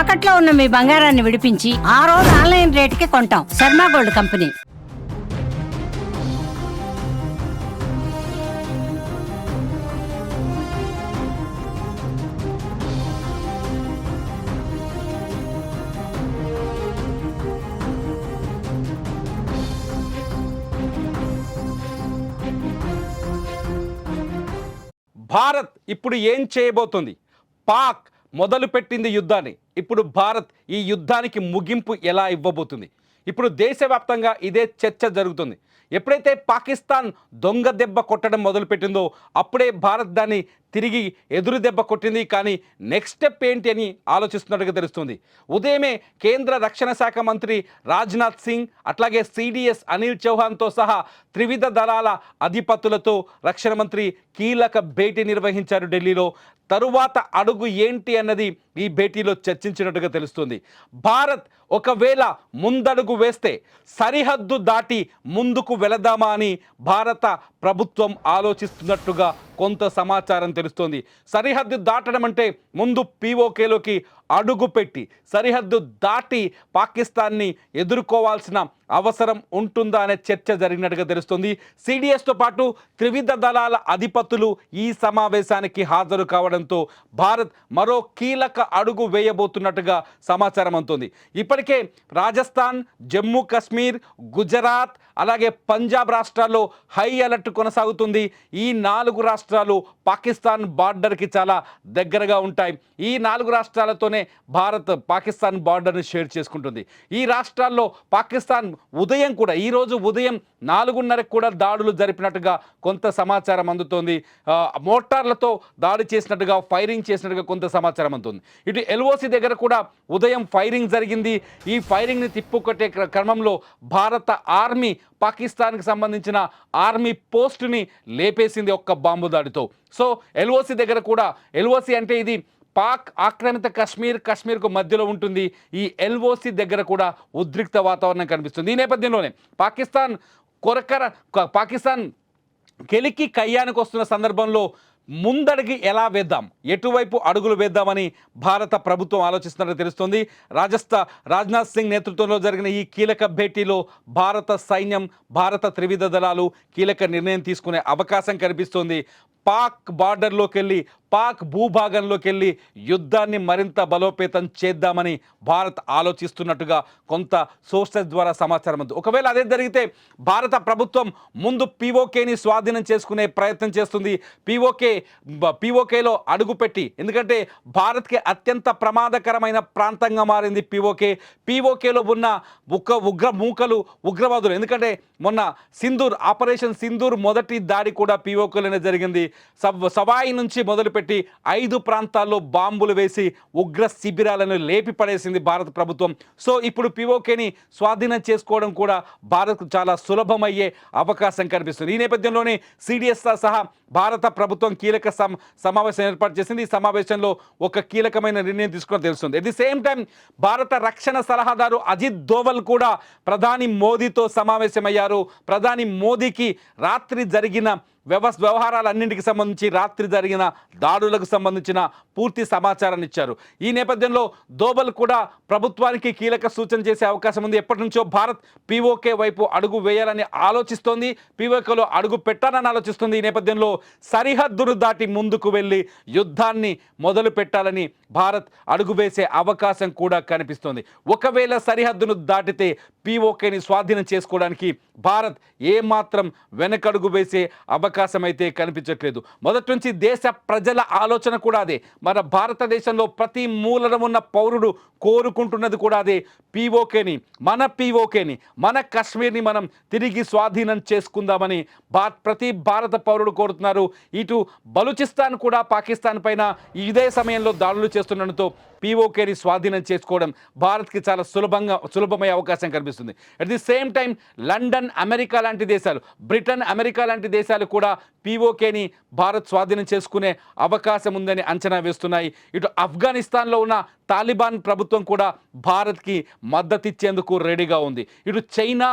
తాకట్లో ఉన్న మీ బంగారాన్ని విడిపించి ఆ రోజు ఆన్లైన్ రేటుకి కొంటాం. Sharma gold company. భారత్ ఇప్పుడు ఏం చేయబోతుంది? పాక్ మొదలుపెట్టింది యుద్ధాన్ని. ఇప్పుడు భారత్ ఈ యుద్ధానికి ముగింపు ఎలా ఇవ్వబోతుంది? ఇప్పుడు దేశవ్యాప్తంగా ఇదే చర్చ జరుగుతుంది. ఎప్పుడైతే పాకిస్తాన్ దొంగ దెబ్బ కొట్టడం మొదలుపెట్టిందో అప్పుడే భారత్ దాన్ని తిరిగి ఎదురు దెబ్బ కొట్టింది కానీ నెక్స్ట్ స్టెప్ ఏంటి అని ఆలోచిస్తున్నట్టుగా తెలుస్తుంది. ఉదయమే కేంద్ర రక్షణ శాఖ మంత్రి రాజ్నాథ్ సింగ్ అట్లాగే సిడిఎస్ అనిల్ చౌహాన్తో సహా త్రివిధ దళాల అధిపతులతో రక్షణ మంత్రి కీలక భేటీ నిర్వహించారు ఢిల్లీలో. తరువాత అడుగు ఏంటి అన్నది ఈ భేటీలో చర్చించినట్టుగా తెలుస్తుంది. భారత్ ఒకవేళ ముందడుగు వేస్తే సరిహద్దు దాటి ముందుకు వెళదామా అని భారత ప్రభుత్వం ఆలోచిస్తున్నట్టుగా కొంత సమాచారం తెలుస్తోంది. సరిహద్దు దాటడం అంటే ముందు పీఓకేలోకి అడుగు పెట్టి సరిహద్దు దాటి పాకిస్తాన్ని ఎదుర్కోవాల్సిన అవసరం ఉంటుందా అనే చర్చ జరిగినట్టుగా తెలుస్తుంది. సిడిఎస్తో పాటు త్రివిధ దళాల అధిపతులు ఈ సమావేశానికి హాజరు కావడంతో భారత్ మరో కీలక అడుగు వేయబోతున్నట్టుగా సమాచారం అందుతుంది. ఇప్పటికే రాజస్థాన్ జమ్మూ కాశ్మీర్ గుజరాత్ అలాగే పంజాబ్ రాష్ట్రాల్లో హై అలర్ట్ కొనసాగుతుంది. ఈ నాలుగు రాష్ట్రాలు పాకిస్తాన్ బార్డర్కి చాలా దగ్గరగా ఉంటాయి. ఈ నాలుగు రాష్ట్రాలతోనే భారత్ పాకిస్తాన్ బార్డర్ని షేర్ చేసుకుంటుంది. ఈ రాష్ట్రాల్లో పాకిస్తాన్ ఉదయం కూడా ఈరోజు ఉదయం నాలుగున్నరకు కూడా దాడులు జరిపినట్టుగా కొంత సమాచారం అందుతోంది. మోటార్లతో దాడి చేసినట్టుగా ఫైరింగ్ చేసినట్టుగా కొంత సమాచారం అందుతుంది. ఇటు ఎల్ఓసి దగ్గర కూడా ఉదయం ఫైరింగ్ జరిగింది. ఈ ఫైరింగ్ని తిప్పుకొట్టే క్రమంలో భారత ఆర్మీ పాకిస్తాన్కి సంబంధించిన ఆర్మీ పోస్ట్ని లేపేసింది ఒక్క బాంబు దాడితో. సో ఎల్ఓసి దగ్గర కూడా ఎల్ఓసి అంటే ఇది పాక్ ఆక్రమిత కాశ్మీర్ కాశ్మీర్కు మధ్యలో ఉంటుంది. ఈ ఎల్ఓసి దగ్గర కూడా ఉద్రిక్త వాతావరణం కనిపిస్తుంది. ఈ నేపథ్యంలోనే పాకిస్తాన్ కొరకర పాకిస్తాన్ కెలికి కయ్యానికి వస్తున్న సందర్భంలో ముందడిగి ఎలా వేద్దాం? ఎటువైపు అడుగులు వేద్దామని భారత ప్రభుత్వం ఆలోచిస్తున్నట్టు తెలుస్తోంది. రాజస్థా రాజ్నాథ్ సింగ్ నేతృత్వంలో జరిగిన ఈ కీలక భేటీలో భారత సైన్యం భారత త్రివిధ దళాలు కీలక నిర్ణయం తీసుకునే అవకాశం కనిపిస్తోంది. పాక్ బార్డర్లోకి వెళ్ళి పాక్ భూభాగంలోకి వెళ్ళి యుద్ధాన్ని మరింత బలోపేతం చేద్దామని భారత్ ఆలోచిస్తున్నట్టుగా కొంత సోర్సెస్ ద్వారా సమాచారం ఉంది. ఒకవేళ అదే జరిగితే భారత ప్రభుత్వం ముందు పీఓకేని స్వాధీనం చేసుకునే ప్రయత్నం చేస్తుంది. పీఓకే పీఓకేలో అడుగుపెట్టి ఎందుకంటే భారత్కి అత్యంత ప్రమాదకరమైన ప్రాంతంగా మారింది పీఓకే. పీఓకేలో ఉన్న ఉక్క ఉగ్ర మూకలు ఉగ్రవాదులు ఎందుకంటే మొన్న సింధూర్ ఆపరేషన్ సింధూర్ మొదటి దాడి కూడా పీఓకేలోనే జరిగింది. సవాయి నుంచి మొదలుపెట్టి ఐదు ప్రాంతాల్లో బాంబులు వేసి ఉగ్ర శిబిరాలను లేపి పడేసింది భారత ప్రభుత్వం. సో ఇప్పుడు పిఓకేని స్వాధీనం చేసుకోవడం కూడా భారత్కు చాలా సులభమయ్యే అవకాశం కనిపిస్తుంది. ఈ నేపథ్యంలోనే సిడిఎస్ సహా భారత ప్రభుత్వం కీలక సమ సమావేశం ఏర్పాటు చేసింది. ఈ సమావేశంలో ఒక కీలకమైన నిర్ణయం తీసుకుని తెలుస్తుంది. ఎట్ ది సేమ్ టైం భారత రక్షణ సలహాదారు అజిత్ దోవల్ కూడా ప్రధాని మోదీతో సమావేశమయ్యారు. ప్రధాని మోదీకి రాత్రి జరిగిన వ్యవస్ వ్యవహారాలన్నింటికి సంబంధించి రాత్రి జరిగిన దాడులకు సంబంధించిన పూర్తి సమాచారాన్ని ఇచ్చారు. ఈ నేపథ్యంలో దోబల్ కూడా ప్రభుత్వానికి కీలక సూచన చేసే అవకాశం ఉంది. ఎప్పటి నుంచో భారత్ పీఓకే వైపు అడుగు వేయాలని ఆలోచిస్తోంది. పీఓకేలో అడుగు పెట్టాలని ఆలోచిస్తుంది. ఈ నేపథ్యంలో సరిహద్దును దాటి ముందుకు వెళ్ళి యుద్ధాన్ని మొదలు పెట్టాలని భారత్ అడుగు వేసే అవకాశం కూడా కనిపిస్తోంది. ఒకవేళ సరిహద్దును దాటితే పీఓకేని స్వాధీనం చేసుకోవడానికి భారత్ ఏమాత్రం వెనకడుగు వేసే అవకాశం అయితే కనిపించట్లేదు. మొదటి నుంచి దేశ ప్రజల ఆలోచన కూడా అదే. మన భారతదేశంలో ప్రతి మూలన ఉన్న పౌరుడు కోరుకుంటున్నది కూడా అదే. పీఓకేని మన పీఓకేని మన కాశ్మీర్ని మనం తిరిగి స్వాధీనం చేసుకుందామని భారత్ ప్రతి భారత పౌరుడు కోరుతున్నారు ఇటు బలూచిస్తాన్ కూడా పాకిస్తాన్ పైన ఇదే సమయంలో దాడులు చేస్తుండడంతో పీఓకేని స్వాధీనం చేసుకోవడం భారత్కి చాలా సులభంగా సులభమయ్యే అవకాశం కనిపిస్తుంది. At the same time London America లాంటి దేశాలు బ్రిటన్ అమెరికా లాంటి దేశాలు కూడా పీఓకేని భారత్ స్వాధీనం చేసుకునే అవకాశం ఉందని అంచనా వేస్తున్నాయి. ఇటు ఆఫ్ఘనిస్తాన్లో ఉన్న తాలిబాన్ ప్రభుత్వం కూడా భారత్కి మద్దతిచ్చేందుకు రెడీగా ఉంది. ఇటు చైనా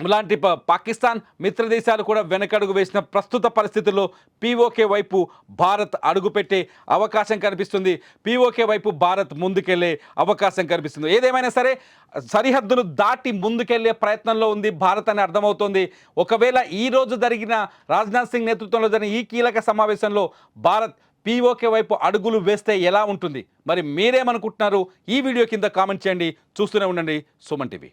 లాంటి పాకిస్తాన్ మిత్ర దేశాలు కూడా వెనకడుగు వేసిన ప్రస్తుత పరిస్థితుల్లో పీఓకే వైపు భారత్ అడుగుపెట్టే అవకాశం కనిపిస్తుంది. పీఓకే వైపు భారత్ ముందుకెళ్ళే అవకాశం కనిపిస్తుంది. ఏదేమైనా సరే సరిహద్దులు దాటి ముందుకెళ్ళే ప్రయత్నంలో ఉంది భారత్ అని అర్థమవుతోంది. ఒకవేళ ఈ రోజు జరిగిన రాజ్నాథ్ సింగ్ నేతృత్వంలో జరిగిన ఈ కీలక సమావేశంలో భారత్ పీఓకే వైపు అడుగులు వేస్తే ఎలా ఉంటుంది? మరి మీరేమనుకుంటున్నారు? ఈ వీడియో కింద కామెంట్ చేయండి. చూస్తూనే ఉండండి సుమన్ టీవీ.